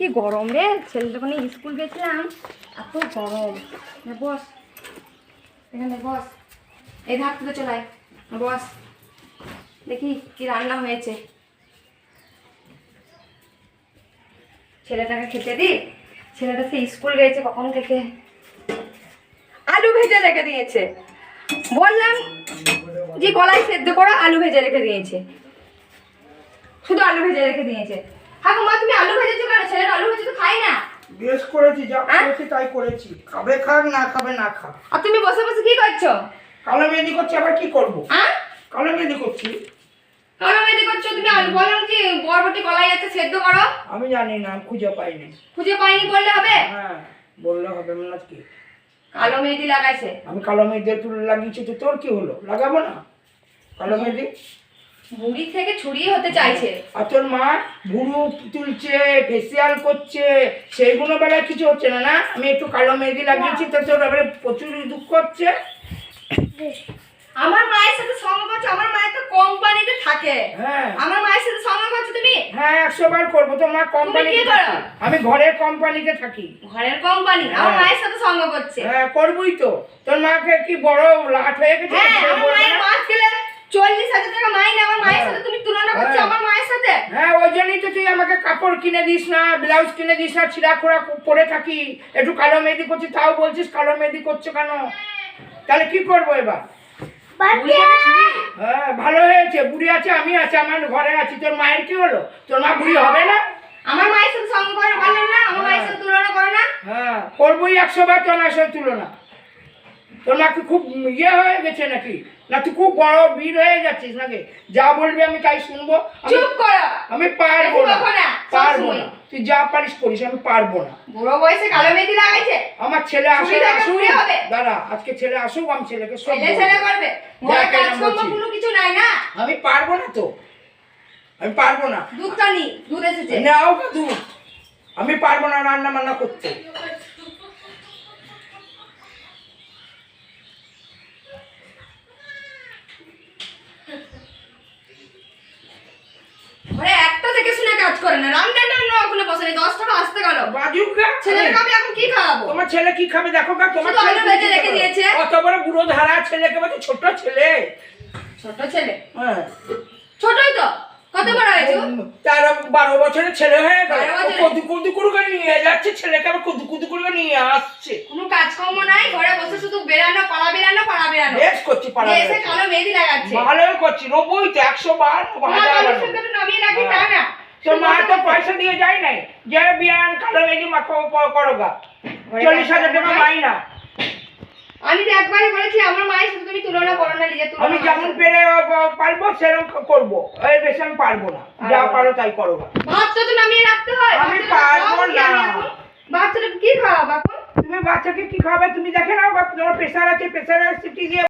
কি গরম রে? ছেলেটাকে নিয়ে স্কুল গেছিলাম, এত গরম। বস, এখানে বস। এই ধার থেকে চলাই বস, দেখি কি রান্না হয়েছে। ছেলেটাকে খেতে দি। ছেলেটা সে স্কুল গেছে কখন থেকে? আলু ভেজে রেখে দিয়েছে। বললাম যে কলাই সেদ্ধ করা আলু ভেজে রেখে দিয়েছে। শুধু আলু ভেজে রেখে দিয়েছে। হাকু মা তুমি আলু ভেজেছো কেন? ছেলেটা আলু ভেজে তো খাই না। বেশ করেছি যা হ্যাঁ? করেছি তাই করেছি। খাবে খাক না খাবে না খা আর তুমি বসে বসে কি করছ? কালো মেহেন্দি করছি আবার কি করব? হ্যাঁ? কালো মেহেন্দি করছি। কারও মেয়েদি করছ? তুমি আলু বলো যে বরবটি কলাই আছে সেদ্ধ করো। আমি জানি না খুঁজে পাইনি। খুঁজে পাইনি বললে হবে? হ্যাঁ বললে হবে না কি কালো মেহেদি লাগাইছে। আমি কালো মেহেন্দি একটু লাগিয়েছি তো তোর কি হলো? লাগাবো না? কালো মেহেন্দি বুড়ি থেকে ছড়িয়ে হতে চাইছে। আর তোর মা ভুরু তুলছে ফেসিয়াল করছে বেলায় কিছু হচ্ছে না না? আমি একটু কালো মেহেন্দি লাগিয়েছি তো তোর এবারে প্রচুর দুঃখ হচ্ছে। আমার মায়ের সাথে সঙ্গ করছ আমার মায়ের তো কোম্পানিতে থাকে। হ্যাঁ। আমার মায়ের সাথে সঙ্গ করছ তুমি? হ্যাঁ একশো বার করব তোর মা কোম্পানিতে কি করো? আমি ঘরের কোম্পানিতে থাকি। ঘরের কোম্পানি আমার হ্যাঁ। মায়ের সাথে সঙ্গ করছে। হ্যাঁ করবই তো। তোর মাকে কি বড় লাট হয়ে গেছে? হ্যাঁ আমার মায়ের? মাস গেলে চল্লিশ হাজার টাকা মাইনে আমার মায়ের হ্যাঁ। সাথে তুমি তুলনা করছ হ্যাঁ। আমার মায়ের সাথে? হ্যাঁ ওই জন্যই তো তুই আমাকে কাপড় কিনে দিস না ব্লাউজ কিনে দিস না ছিঁড়া খোড়া পরে থাকি। একটু কালো মেহেদি করছি তাও বলছিস কালো মেহেদি করছ কেন? তাহলে কি করব এবার? হ্যাঁ ভালো হয়েছে বুড়ি আছে আমি আছি আমার ঘরে আছি। তোর মায়ের কি হলো? তোর মা বুড়ি হবে না? আমার মায়ের সাথে সঙ্গ করে না আমার মায়ের সাথে তুলনা করে না? হ্যাঁ করবোই একশো বার তোর মায়ের সাথে তুলনা। তোর মা কি খুব ইয়ে হয়ে গেছে নাকি? না তুই খুব বড় বীর হয়ে যাচ্ছিস নাকি? যা বলবি আমি তাই শুনব। আমি চুপ করো। আমি পারব না। পারব না। তুই যা পারিস করিস আমি পারব না। বুড়ো বয়সে কালো মেহেদি লাগাইছে? আমার ছেলে আসুক দাদা আজকে ছেলে আসুক আমি ছেলেকে সব ছেলে ছেলে করবে। কাজকর্ম কোনো কিছু নাই না? আমি পারব না তো। আমি পারব না। দুধটা নি দুধ এসেছে। নাও দুধ। আমি পারব না রান্না বান্না করতে ঘরে একটা থেকে শুনে কাজ করে না রান্না টান্না ওখানে বসে নেই দশটা আসতে গেল। বাজুকা ছেলেকে আমি এখন কি খাওয়াবো? তোমার ছেলে কি খাবে? দেখো কা তোমার ছেলে ভেজে রেখে দিয়েছে। অত বড় বুড়ো ধারা ছেলেকে বলছে ছোট ছেলে। ছোট ছেলে? হ্যাঁ। ছোটই তো। কত বড় হয়েছে তার বারো বছরের ছেলে হয়ে গেল? কদু কদু করে নিয়ে যাচ্ছে ছেলেকে আবার কদু কদু করে নিয়ে আসছে। কোনো কাজকর্ম নাই ঘরে বসে শুধু বেড়ানো পাড়া বেড়ানো পাড়া বেরানো বেশ করছি দিয়ে এসে কালো মেহেদি লাগাচ্ছে। ভালো করছি নব্বই তো একশো বার হাজার বার মানুষের কাছে নামিয়ে রাখি তা না তোর মা তো পয়সা দিয়ে যায় নাই যে বিয়ান কালো মেঘি মাখো করো গা ঘরে চল্লিশ হাজার টাকা পাই না আমি তো একবারই বলেছি আমার মায়ের সাথে তুমি তুলনা করো না নিজের তুলনা আমি যেমন পেরে পারব সেরকম করব। এর বেশি আমি পারব না। যা পারো তাই করো। ভাতটা তো নামিয়ে রাখতে হয়। আমি পারব না। এখন? বাচ্চাটাকে কি খাওয়াবো তুমি বাচ্চাকে কি খাবে তুমি দেখে নাও তোমার প্রেশার আছে প্রেশার সিটি দিয়ে